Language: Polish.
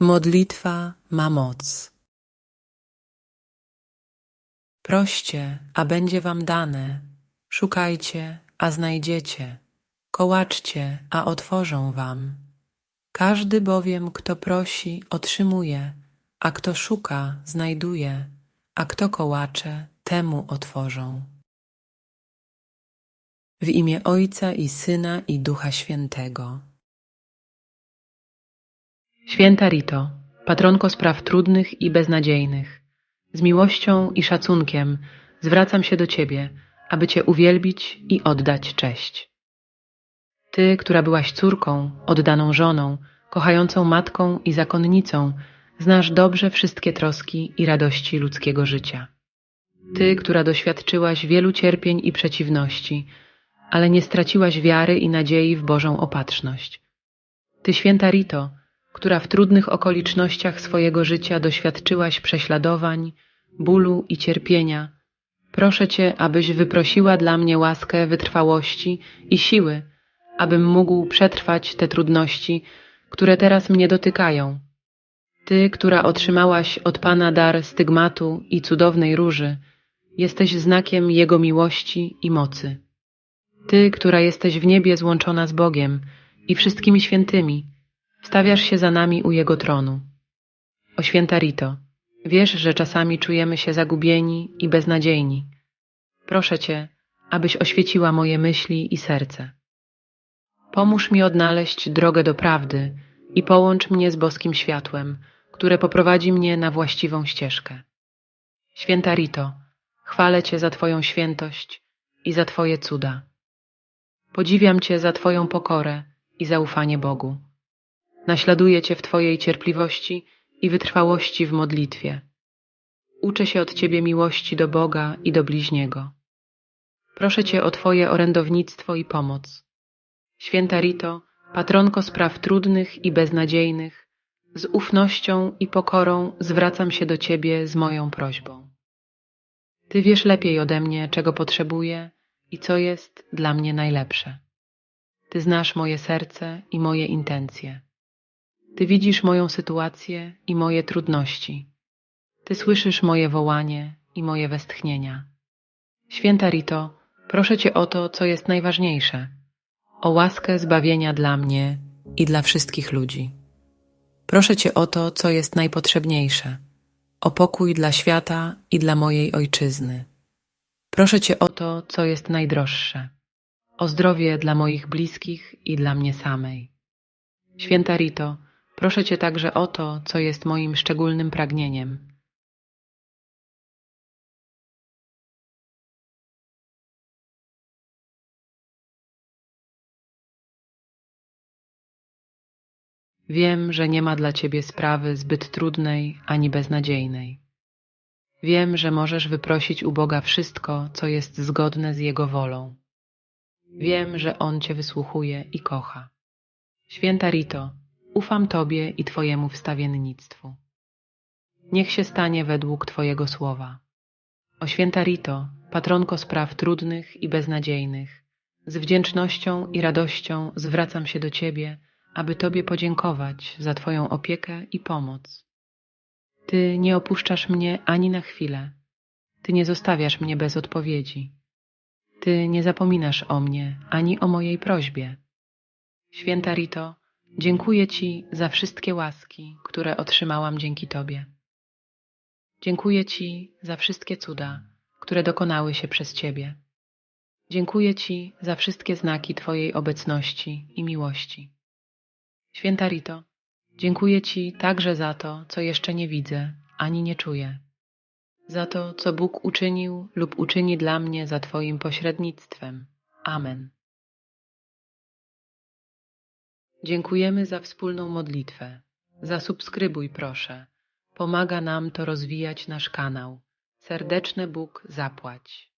Modlitwa ma moc. Proście, a będzie wam dane. Szukajcie, a znajdziecie. Kołaczcie, a otworzą wam. Każdy bowiem, kto prosi, otrzymuje, a kto szuka, znajduje, a kto kołacze, temu otworzą. W imię Ojca i Syna i Ducha Świętego. Święta Rito, patronko spraw trudnych i beznadziejnych, z miłością i szacunkiem zwracam się do Ciebie, aby Cię uwielbić i oddać cześć. Ty, która byłaś córką, oddaną żoną, kochającą matką i zakonnicą, znasz dobrze wszystkie troski i radości ludzkiego życia. Ty, która doświadczyłaś wielu cierpień i przeciwności, ale nie straciłaś wiary i nadziei w Bożą opatrzność. Ty, święta Rito, która w trudnych okolicznościach swojego życia doświadczyłaś prześladowań, bólu i cierpienia, proszę Cię, abyś wyprosiła dla mnie łaskę wytrwałości i siły, abym mógł przetrwać te trudności, które teraz mnie dotykają. Ty, która otrzymałaś od Pana dar stygmatu i cudownej róży, jesteś znakiem Jego miłości i mocy. Ty, która jesteś w niebie złączona z Bogiem i wszystkimi świętymi, stawiasz się za nami u Jego tronu. O święta Rito, wiesz, że czasami czujemy się zagubieni i beznadziejni. Proszę Cię, abyś oświeciła moje myśli i serce. Pomóż mi odnaleźć drogę do prawdy i połącz mnie z boskim światłem, które poprowadzi mnie na właściwą ścieżkę. Święta Rito, chwalę Cię za Twoją świętość i za Twoje cuda. Podziwiam Cię za Twoją pokorę i zaufanie Bogu. Naśladuję Cię w Twojej cierpliwości i wytrwałości w modlitwie. Uczę się od Ciebie miłości do Boga i do bliźniego. Proszę Cię o Twoje orędownictwo i pomoc. Święta Rito, patronko spraw trudnych i beznadziejnych, z ufnością i pokorą zwracam się do Ciebie z moją prośbą. Ty wiesz lepiej ode mnie, czego potrzebuję i co jest dla mnie najlepsze. Ty znasz moje serce i moje intencje. Ty widzisz moją sytuację i moje trudności. Ty słyszysz moje wołanie i moje westchnienia. Święta Rito, proszę Cię o to, co jest najważniejsze, o łaskę zbawienia dla mnie i dla wszystkich ludzi. Proszę Cię o to, co jest najpotrzebniejsze, o pokój dla świata i dla mojej ojczyzny. Proszę Cię o to, co jest najdroższe, o zdrowie dla moich bliskich i dla mnie samej. Święta Rito, proszę Cię także o to, co jest moim szczególnym pragnieniem. Wiem, że nie ma dla Ciebie sprawy zbyt trudnej ani beznadziejnej. Wiem, że możesz wyprosić u Boga wszystko, co jest zgodne z Jego wolą. Wiem, że On Cię wysłuchuje i kocha. Święta Rito, ufam Tobie i Twojemu wstawiennictwu. Niech się stanie według Twojego słowa. O święta Rito, patronko spraw trudnych i beznadziejnych, z wdzięcznością i radością zwracam się do Ciebie, aby Tobie podziękować za Twoją opiekę i pomoc. Ty nie opuszczasz mnie ani na chwilę. Ty nie zostawiasz mnie bez odpowiedzi. Ty nie zapominasz o mnie ani o mojej prośbie. Święta Rito, dziękuję Ci za wszystkie łaski, które otrzymałam dzięki Tobie. Dziękuję Ci za wszystkie cuda, które dokonały się przez Ciebie. Dziękuję Ci za wszystkie znaki Twojej obecności i miłości. Święta Rito, dziękuję Ci także za to, co jeszcze nie widzę ani nie czuję, za to, co Bóg uczynił lub uczyni dla mnie za Twoim pośrednictwem. Amen. Dziękujemy za wspólną modlitwę. Zasubskrybuj proszę. Pomaga nam to rozwijać nasz kanał. Serdeczny Bóg zapłać.